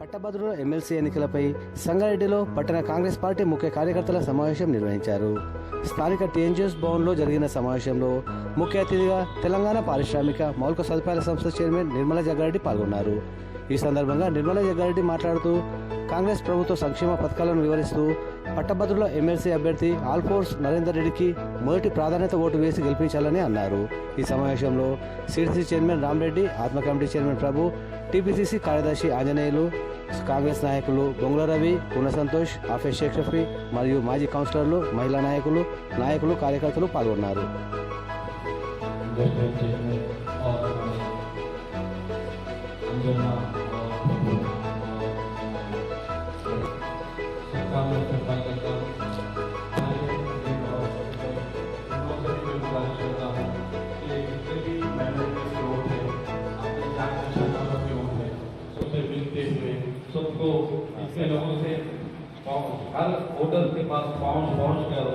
పట్టభద్రుల ఎమ్మెల్సీ ఎన్నికలపై సంగారెడ్డిలో పట్టణ కాంగ్రెస్ పార్టీ ముఖ్య కార్యకర్తల సమావేశం నిర్వహించారు. స్థానిక టీఎన్జిఎస్ భవన్లో జరిగిన సమావేశంలో ముఖ్య అతిథిగా తెలంగాణ పారిశ్రామిక మౌలిక సదుపాయాల సంస్థ చైర్మన్ నిర్మలా జగ్గారెడ్డి పాల్గొన్నారు. ఈ సందర్భంగా నిర్మలా జగ్గారెడ్డి మాట్లాడుతూ కాంగ్రెస్ ప్రభుత్వ సంక్షేమ పథకాలను వివరిస్తూ పట్టభద్రుల ఎమ్మెల్సీ అభ్యర్థి ఆల్ఫోర్స్ నరేందర్ రెడ్డికి మొదటి ప్రాధాన్యత ఓటు వేసి గెలిపించాలని అన్నారు. ఈ సమావేశంలో సిడిసి చైర్మన్ రామరెడ్డి ఆత్మ కమిటీ చైర్మన్ ప్రభు టీపీసీసీ కార్యదర్శి ఆంజనేయులు కాంగ్రెస్ నాయకులు బొంగుల రవి కున సంతోష్ ఆఫీస్ షేక్ షఫీ మరియు మాజీ కౌన్సిలర్లు మహిళా నాయకులు నాయకులు కార్యకర్తలు పాల్గొన్నారు. हर वोटर के पास पहुंच पहुंच कर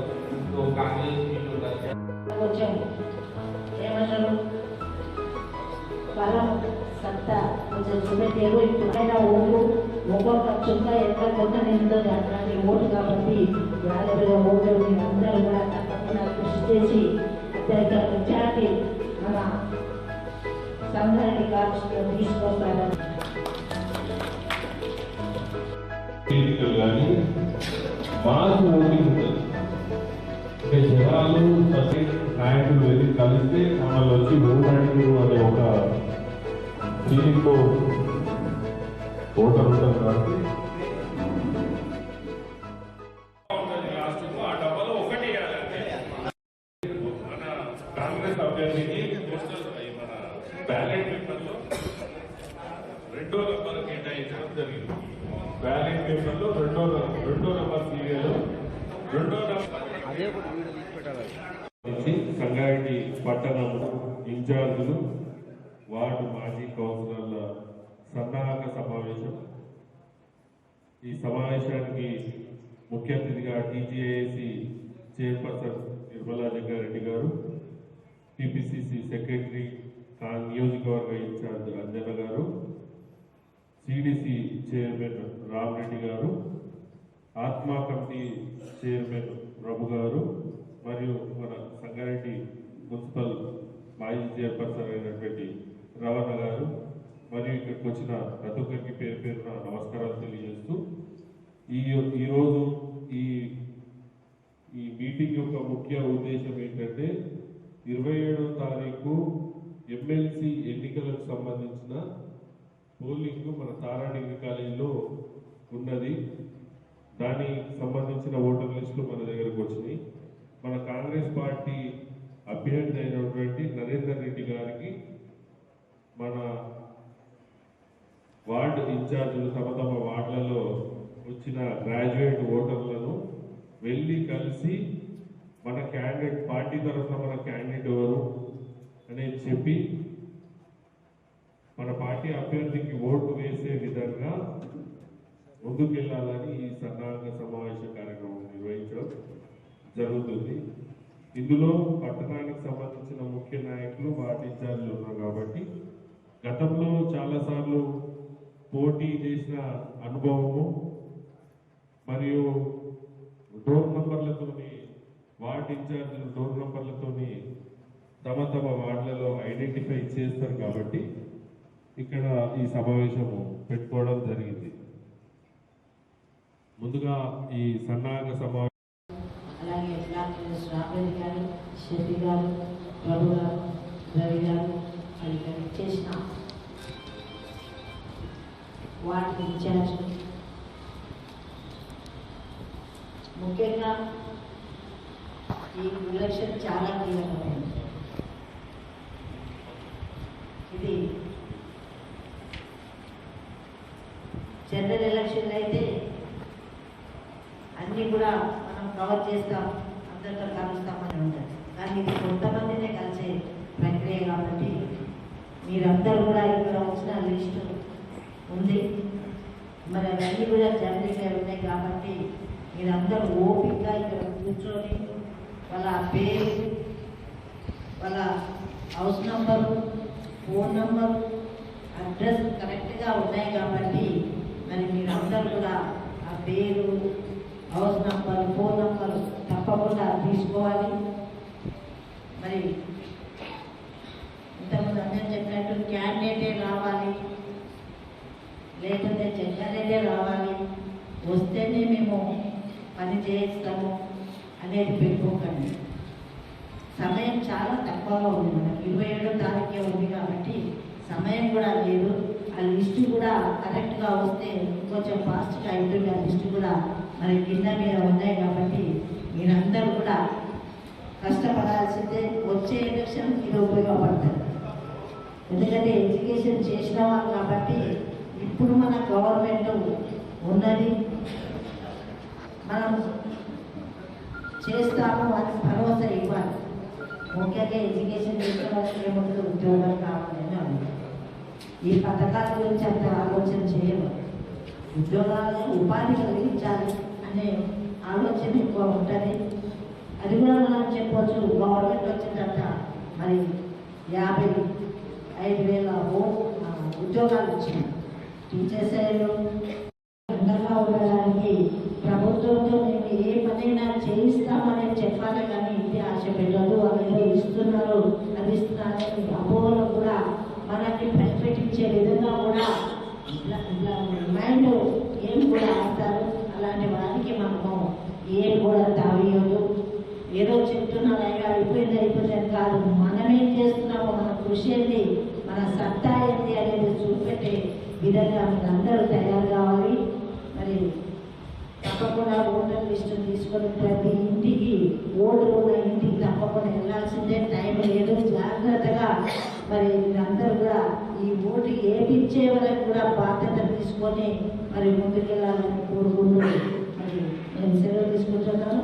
तो कांग्रेस की जो लड़कियां కొంచెం ఏమంటారు బలం సత్తా కొంచెం చూపెట్టారు ఇప్పుడు ఆయన ఓటు ఒక్కొక్క చుక్క ఎంత కొంత నిందో అట్లాంటి ఓటు కాబట్టి యాదవుల ఓటు అందరూ కూడా తప్పకుండా కృషి చేసి అత్యధిక మెజార్టీ మన సంఘానికి కాల్చుకొని తీసుకొస్తారని మాకు ఓటింగ్ ఉంటుంది జనాలు నాయకులు వెళ్ళి కలిస్తే మమ్మల్ని వచ్చి ఓటాడు అనే ఒక ఫీలింగ్తో ఓటర్ ఉంటారు కాబట్టి. కాంగ్రెస్ అభ్యర్థికి పోస్టల్ మన బ్యాలెట్ పేపర్లో రెండో నెంబర్ కేటాయించడం జరిగింది. బ్యాలెట్ పేపర్లో రెండో రెండో నెంబర్ సీరియల్ రెండో నంబర్ నుంచి సంగారెడ్డి పట్టణం ఇన్ఛార్జులు వార్డు మాజీ కౌన్సిలర్ల సన్నాహక సమావేశం. ఈ సమావేశానికి ముఖ్య అతిథిగా టీజీఏసి చైర్పర్సన్ నిర్మలా జగ్గారెడ్డి గారు టిపిసిసి సెక్రటరీ నియోజకవర్గ ఇన్ఛార్జ్ అంజన గారు సిడిసి చైర్మన్ రామరెడ్డి గారు ఆత్మా కమిటీ చైర్మన్ ప్రభు గారు మరియు మన సంగారెడ్డి మున్సిపల్ మాజీ చైర్పర్సన్ అయినటువంటి రవణ గారు మరియు ఇక్కడికి వచ్చిన ప్రతి ఒక్కరికి పేరు పేరున నమస్కారాలు తెలియజేస్తూ ఈ ఈరోజు ఈ ఈ మీటింగ్ యొక్క ముఖ్య ఉద్దేశం ఏంటంటే ఇరవై ఏడవ తారీఖు ఎమ్మెల్సీ ఎన్నికలకు సంబంధించిన పోలింగ్ మన తారా డిగ్రీ కాలేజీలో ఉన్నది. దానికి సంబంధించిన ఓటర్ లిస్టులు మన దగ్గరకు వచ్చినాయి. మన కాంగ్రెస్ పార్టీ అభ్యర్థి అయినటువంటి నరేందర్ రెడ్డి గారికి మన వార్డు ఇన్ఛార్జీలు తమ తమ వార్డులలో వచ్చిన గ్రాడ్యుయేట్ ఓటర్లను వెళ్ళి కలిసి మన క్యాండిడేట్ పార్టీ తరఫున మన క్యాండిడేట్ ఎవరు అనేది చెప్పి మన పార్టీ అభ్యర్థికి ఓటు వేసే విధంగా ముందుకెళ్ళాలని ఈ సన్నాహక సమావేశ కార్యక్రమం నిర్వహించడం జరుగుతుంది. ఇందులో పట్టణానికి సంబంధించిన ముఖ్య నాయకులు వార్డు ఇన్ఛార్జీలు ఉన్నారు కాబట్టి గతంలో చాలాసార్లు పోటీ చేసిన అనుభవము మరియు డోర్ నంబర్లతోని వార్డ్ ఇన్ఛార్జీలు డోర్ నంబర్లతోని తమ తమ వార్డులలో ఐడెంటిఫై చేస్తారు కాబట్టి ఇక్కడ ఈ సమావేశము పెట్టుకోవడం జరిగింది. ముందుగా ఈ సన్నాహక సమావేశం అలాగే బ్లాక్ గారు శెట్టి గారు ప్రభు గారు రవి గారు చేసిన ఇన్ఛార్జ్ ముఖ్యంగా ఈ ఎలక్షన్ చాలా కీలకమైనది. ఇది జనరల్ ఎలక్షన్ అయితే అన్నీ కూడా మనం కవర్ చేస్తాం అందరితో కలుస్తామని ఉంటుంది. కానీ ఇది కొంతమందినే కలిసే ప్రక్రియ కాబట్టి మీరందరూ కూడా ఇక్కడ వచ్చిన లిస్టు ఉంది. మరి అవన్నీ కూడా జనరల్గా ఉన్నాయి కాబట్టి మీరందరూ ఓపికగా ఇక్కడ కూర్చొని వాళ్ళ పేరు వాళ్ళ house number phone number address కరెక్ట్గా ఉన్నాయి కాబట్టి మరి మీరందరూ కూడా ఆ పేరు తప్పకుండా తీసుకోవాలి. మరి ఇంతకుముందు అందరూ చెప్పినట్టు క్యాండిడేటే రావాలి. లేకపోతే జడ్జనేదే రావాలి. వస్తేనే మేము పని చేయిస్తాము అనేది పెట్టుకోకండి. సమయం చాలా తక్కువగా ఉంది మనకి ఇరవై ఏడో తారీఖే ఉంది కాబట్టి సమయం కూడా లేదు. ఆ లిస్టు కూడా కరెక్ట్గా వస్తే కొంచెం ఫాస్ట్గా అవుతుంది ఆ లిస్టు కూడా మరి కింద మీద ఉన్నాయి కాబట్టి మీరందరూ కూడా కష్టపడాల్సిందే వచ్చే ఎలక్షన్ ఇది ఉపయోగపడతారు. ఎందుకంటే ఎడ్యుకేషన్ చేసిన వాళ్ళు కాబట్టి ఇప్పుడు మన గవర్నమెంట్ ఉన్నది. మనం చేస్తాము అని భరోసా ఇవ్వాలి. ముఖ్యంగా ఎడ్యుకేషన్ చేసిన వాళ్ళకి ఏముంటుంది ఉద్యోగాలు కావాలని అడుగుతారు ఈ పథకాల గురించి అంత ఆలోచన చేయము ఉద్యోగాలు ఉపాధి కలిగించాలి. అనే ఆలోచన ఎక్కువ ఉంటుంది. అది కూడా మనం చెప్పవచ్చు గవర్నమెంట్ వచ్చిన తర్వాత మరి యాభై ఐదు వేల ఉద్యోగాలు వచ్చినాయి టీచర్స్ అయ్యారు. అండగా ఉండడానికి ప్రభుత్వంతో మేము ఏ పనైనా చేయిస్తామని చెప్పాలి కానీ ఇది ఆశ పెట్టదు అనేది ఇస్తున్నారు. అది ఇస్తున్నారు. అపోహలో కూడా మనకి ప్రతిపెట్టించే విధంగా కూడా మైండ్ ఏం కూడా ఆడతారు అలాంటి వారికి మనము ఏం కూడా తావియదు ఏదో చెప్తున్నారు అయ్యా అయిపోయింది అయిపోయింది అని కాదు మనం ఏం చేస్తున్నామో మన కృషి ఏంటి మన సత్తా ఏంటి అనేది చూపెట్టే విధంగా అందరూ తయారు కావాలి. మరి తప్పకుండా ఓటర్ లిస్టు తీసుకొని ప్రతి ఇంటికి ఓటర్ ఉన్న ఇంటికి తప్పకుండా వెళ్ళాల్సిందే. టైం లేదు. జాగ్రత్తగా మరి మీరందరూ కూడా ఈ ఓటు ఏపిచ్చే వరకు కూడా బాధ్యత తీసుకొని మరి ముందుకెళ్ళాలని కోరుకుంటూ మరి నేను సెలవు తీసుకుంటున్నాను.